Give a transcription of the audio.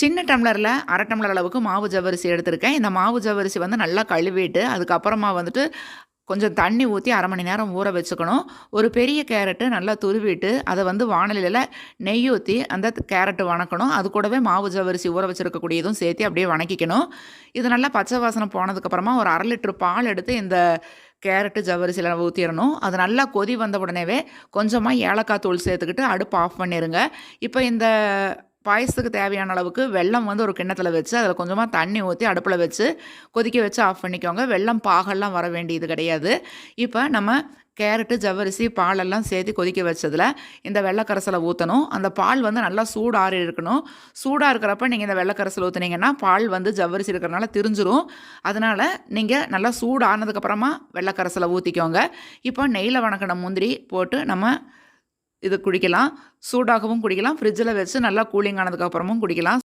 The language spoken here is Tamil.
சின்ன டம்ளரில் அரை டம்ளர் அளவுக்கு மாவு ஜவரிசி எடுத்திருக்கேன். இந்த மாவு ஜவரிசி வந்து நல்லா கழுவிட்டு அதுக்கப்புறமா வந்துட்டு கொஞ்சம் தண்ணி ஊற்றி அரை மணி நேரம் ஊற வச்சுக்கணும். ஒரு பெரிய கேரட்டு நல்லா துருவிட்டு அதை வந்து வானலியில் நெய் ஊற்றி அந்த கேரட்டு வணக்கணும். அது கூடவே மாவு ஜவரிசி ஊற வச்சுருக்கக்கூடியதும் சேர்த்து அப்படியே வணக்கிக்கணும். இது நல்லா பச்சை வாசனை போனதுக்கப்புறமா ஒரு அரை லிட்டர் பால் எடுத்து இந்த கேரட்டு ஜவரிசியில் ஊற்றிடணும் அது நல்லா கொதி வந்த உடனேவே கொஞ்சமாக ஏலக்காய் தூள் சேர்த்துக்கிட்டு அடுப்பு ஆஃப் பண்ணிடுங்க இப்போ இந்த பாயசத்துக்கு தேவையான அளவுக்கு வெள்ளம் வந்து ஒரு கிண்ணத்தில் வச்சு அதில் கொஞ்சமாக தண்ணி ஊற்றி அடுப்பில் வச்சு கொதிக்க வச்சு ஆஃப் பண்ணிக்கோங்க. வெள்ளம் பாகெல்லாம் வர வேண்டியது கிடையாது. இப்போ நம்ம கேரட்டு ஜவ்வரிசி பாலெல்லாம் சேர்த்து கொதிக்க வச்சதில் இந்த வெள்ளைக்கரசலை ஊற்றணும் அந்த பால் வந்து நல்லா சூடாறி இருக்கணும். சூடாக இருக்கிறப்ப நீங்கள் இந்த வெள்ளைக்கரசல் ஊற்றுனீங்கன்னா பால் வந்து ஜவ்வரிசி இருக்கிறனால திரிஞ்சிரும். அதனால் நீங்கள் நல்லா சூடானதுக்கப்புறமா வெள்ளைக்கரசலை ஊற்றிக்கோங்க இப்போ நெய்யில் வணக்கின முந்திரி போட்டு நம்ம இது குடிக்கலாம் சூடாகவும் குடிக்கலாம் ஃப்ரிட்ஜில் வச்சு நல்லா கூலிங் ஆனதுக்கப்புறமும் குடிக்கலாம்.